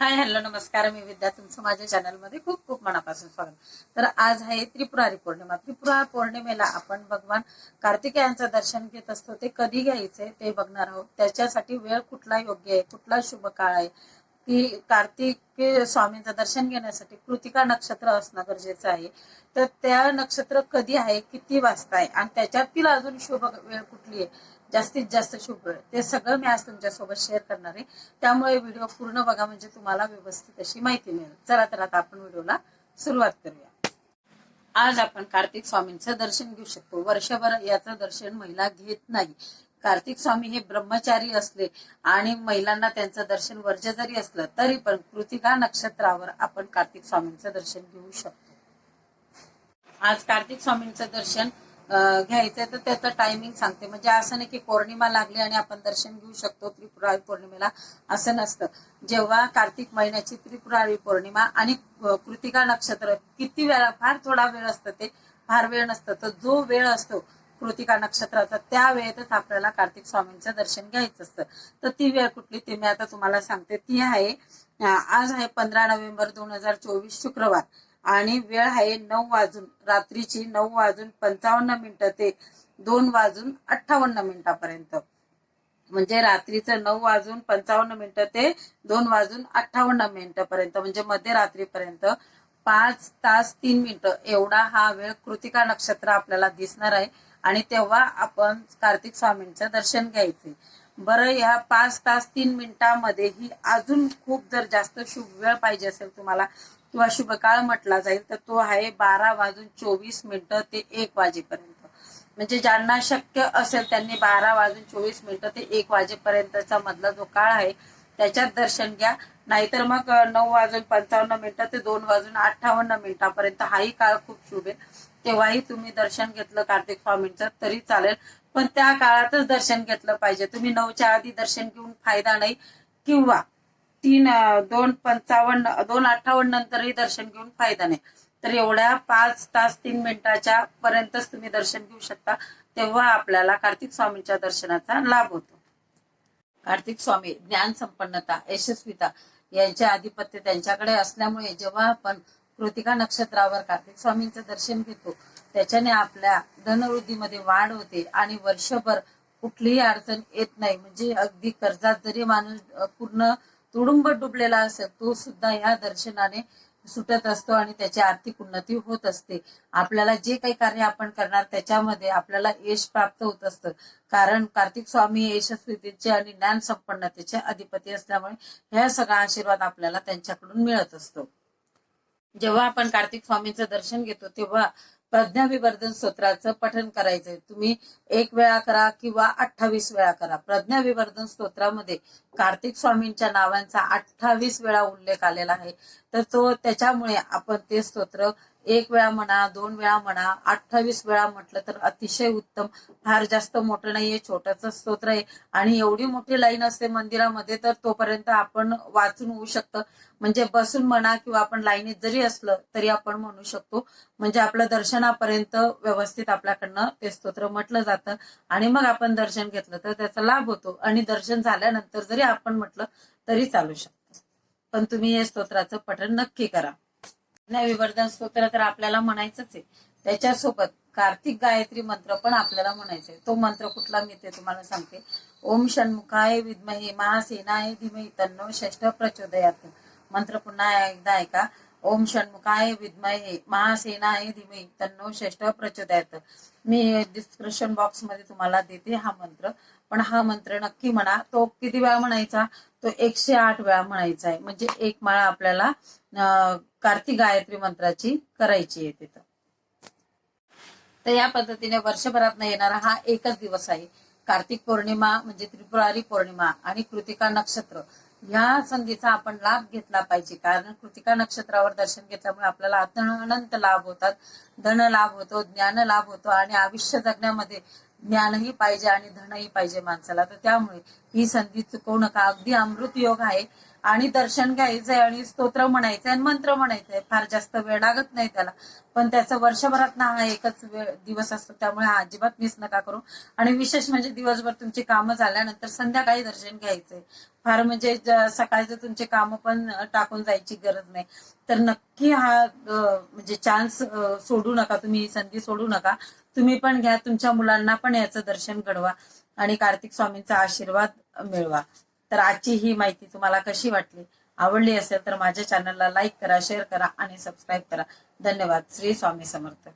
Hi hello नमस्कार. मी विद्या तुमचं माझ्या चॅनलमध्ये खूप खूप मनापासून स्वागत. तर आज आहे त्रिपुरारी पौर्णिमा त्रिपुरा पौर्णिमेला आपण भगवान कार्तिकेयांचं दर्शन घेत असतो. ते कधी घ्यायचे ते बघणार आहोत. त्याच्यासाठी वेळ कुठला योग्य आहे? कुठला शुभ काळ आहे? की कार्तिक स्वामींचं दर्शन घेण्यासाठी कृतिका नक्षत्र असणं गरजेचं आहे. तर त्या नक्षत्र कधी आहे? किती वाजता आहे? आणि त्याच्यातील अजून शुभ वेळ कुठली आहे? जास्तीत जास्त शुभ ते सगळं मी आज तुमच्यासोबत शेअर करणार आहे. त्यामुळे व्हिडिओ पूर्ण बघा म्हणजे तुम्हाला व्यवस्थित अशी माहिती मिळेल. चला तर आता आपण व्हिडिओला सुरुवात करूया. आज आपण कार्तिक स्वामींचं दर्शन घेऊ शकतो. वर्षभर याचं दर्शन महिला घेत नाही. कार्तिक स्वामी हे ब्रह्मचारी असले आणि महिलांना त्यांचं दर्शन वर्ज जरी असलं तरी पण कृतिका नक्षत्रावर आपण कार्तिक स्वामींचं दर्शन घेऊ शकतो. आज कार्तिक स्वामींचं दर्शन घ्यायचंय तर त्याचं टायमिंग सांगते. म्हणजे असं नाही की पौर्णिमा लागली आणि आपण दर्शन घेऊ शकतो त्रिपुरारी पौर्णिमेला. असं नसतं. जेव्हा कार्तिक महिन्याची त्रिपुरारी पौर्णिमा आणि कृतिका नक्षत्र किती वेळा फार थोडा वेळ असतं ते फार वेळ नसतं. तर जो वेळ असतो कृतिका नक्षत्राचा त्या वेळेतच आपल्याला कार्तिक स्वामींचं दर्शन घ्यायचं असतं. तर ती वेळ कुठली ते मी आता तुम्हाला सांगते. ती आहे आज आहे पंधरा नोव्हेंबर दोन हजार चोवीस शुक्रवार. आणि वेळ आहे नऊ वाजून रात्रीची नऊ वाजून पंचावन्न मिनिटं ते दोन वाजून अठ्ठावन्न मिनिटापर्यंत. म्हणजे रात्रीचं नऊ वाजून पंचावन्न मिनिटं ते दोन वाजून अठ्ठावन्न मिनिटापर्यंत म्हणजे मध्यरात्रीपर्यंत पाच तास तीन मिनिटं. एवढा हा वेळ कृतिका नक्षत्र आपल्याला दिसणार आहे. आणि तेव्हा आपण कार्तिक स्वामींचं दर्शन घ्यायचे. बरं या पाच तास तीन मिनिटांमध्ये ही अजून खूप जर जास्त शुभ वेळ पाहिजे असेल तुम्हाला किंवा शुभ काळ म्हटला जाईल तर तो आहे बारा वाजून चोवीस मिनिटं ते एक वाजेपर्यंत. म्हणजे ज्यांना शक्य असेल त्यांनी बारा वाजून चोवीस मिनिटं ते एक वाजेपर्यंतचा मधला जो काळ आहे त्याच्यात दर्शन घ्या. नाहीतर मग नऊ वाजून पंचावन्न मिनिटं ते दोन वाजून अठ्ठावन्न मिनिटापर्यंत हाही काळ खूप शुभ आहे. तेव्हाही तुम्ही दर्शन घेतलं कार्तिक स्वामींचं तरी चालेल. पण त्या काळातच दर्शन घेतलं पाहिजे. तुम्ही नऊच्या आधी दर्शन घेऊन फायदा नाही किंवा तीन दोन पंचावन्न दोन अठ्ठावन्न नंतरही दर्शन घेऊन फायदा नाही. तर एवढ्या पाच तास तीन मिनिटाच्या पर्यंतच तुम्ही दर्शन घेऊ शकता. तेव्हा आपल्याला कार्तिक स्वामींच्या दर्शनाचा लाभ होतो. कार्तिक स्वामी ज्ञान संपन्नता यशस्वीता यांचे आधिपत्य त्यांच्याकडे असल्यामुळे जेव्हा आपण कृतिका नक्षत्रावर कार्तिक स्वामींचं दर्शन घेतो त्याच्याने आपल्या धनवृद्धीमध्ये वाढ होते आणि वर्षभर कुठलीही अडचण येत नाही. म्हणजे अगदी कर्जात जरी माणूस पूर्ण तुडुंब डुबलेला असेल तो सुद्धा ह्या दर्शनाने सुटत असतो आणि त्याची आर्थिक उन्नती होत असते. आपल्याला जे काही कार्य आपण करणार त्याच्यामध्ये आपल्याला यश प्राप्त होत असतं. कारण कार्तिक स्वामी यशस्वीतेचे आणि ज्ञान संपन्नतेचे अधिपती असल्यामुळे ह्या सगळा आशीर्वाद आपल्याला त्यांच्याकडून मिळत असतो. जेव्हा आपण कार्तिक स्वामींचं दर्शन घेतो तेव्हा प्रज्ञाविवर्धन स्तोत्राचं पठन करायचंय. तुम्ही एक वेळा करा किंवा अठ्ठावीस वेळा करा. प्रज्ञाविवर्धन स्तोत्रामध्ये कार्तिक स्वामींच्या नावांचा अठ्ठावीस वेळा उल्लेख आलेला आहे. तर तो त्याच्यामुळे आपण ते स्तोत्र एक वेळा म्हणा दोन वेळा म्हणा अठ्ठावीस वेळा म्हटलं तर अतिशय उत्तम. फार जास्त मोठं नाहीये छोटस स्तोत्र आहे. आणि एवढी मोठी लाईन असते मंदिरामध्ये तर तोपर्यंत आपण वाचून होऊ शकतं. म्हणजे बसून म्हणा किंवा आपण लाईनीत जरी असलं तरी आपण म्हणू शकतो. म्हणजे आपलं दर्शनापर्यंत व्यवस्थित आपल्याकडनं ते स्तोत्र म्हटलं जातं. आणि मग आपण दर्शन घेतलं तर त्याचा लाभ होतो. आणि दर्शन झाल्यानंतर जरी आपण म्हटलं तरी चालू शकतं. पण तुम्ही या स्तोत्राचं पठण नक्की करा. विवर्धन स्तोत्र तर आपल्याला म्हणायचंच आहे. त्याच्यासोबत कार्तिक गायत्री मंत्र पण आपल्याला म्हणायचंय. तो मंत्र कुठला मी ते तुम्हाला सांगते. ओम षण्मुखाय विद्महे महासेनाय धीमहि तन्नो षष्ठ प्रचोदयात. मंत्र पुन्हा एकदा ऐका. ओम षण्मुखाय विद्महे महासेनाय धीमहि तन्नो षष्ठ प्रचोदयात. मी डिस्क्रिप्शन बॉक्समध्ये तुम्हाला देते हा मंत्र. पण हा मंत्र नक्की म्हणा. तो किती वेळा म्हणायचा? तो एकशे आठ वेळा म्हणायचा आहे. म्हणजे एक माळा आपल्याला कार्तिक गायत्री मंत्राची करायची आहे तिथं. तर या पद्धतीने वर्षभरात येणारा हा एकच दिवस आहे. कार्तिक पौर्णिमा म्हणजे त्रिपुरारी पौर्णिमा आणि कृतिका नक्षत्र. या संधीचा आपण लाभ घेतला पाहिजे. कारण कृतिका नक्षत्रावर दर्शन घेतल्यामुळे आपल्याला धन अनंत लाभ होतात. धन लाभ होतो ज्ञान लाभ होतो आणि आयुष्य जगण्यामध्ये ज्ञानही पाहिजे आणि धनही पाहिजे माणसाला. तर त्यामुळे ही संधी चुकवू नका. अगदी अमृत योग आहे. आणि दर्शन घ्यायचंय आणि स्तोत्र म्हणायचंय आणि मंत्र म्हणायचंय. फार जास्त वेळ लागत नाही त्याला. पण त्याचं वर्षभरात ना हा एकच वेळ दिवस असतो. त्यामुळे हा अजिबात मिस नका करू. आणि विशेष म्हणजे दिवसभर तुमची कामं झाल्यानंतर संध्याकाळी दर्शन घ्यायचंय. फार म्हणजे सकाळचं तुमचे कामं पण टाकून जायची गरज नाही. तर नक्की हा म्हणजे चान्स सोडू नका. तुम्ही ही संधी सोडू नका. तुम्ही पण घ्या तुमच्या मुलांना पण याचं दर्शन घडवा आणि कार्तिक स्वामींचा आशीर्वाद मिळवा. तर आजची ही माहिती तुम्हाला कशी वाटली आवडली असेल तर माझ्या चॅनलला लाईक करा शेअर करा आणि सबस्क्राईब करा. धन्यवाद. श्री स्वामी समर्थ.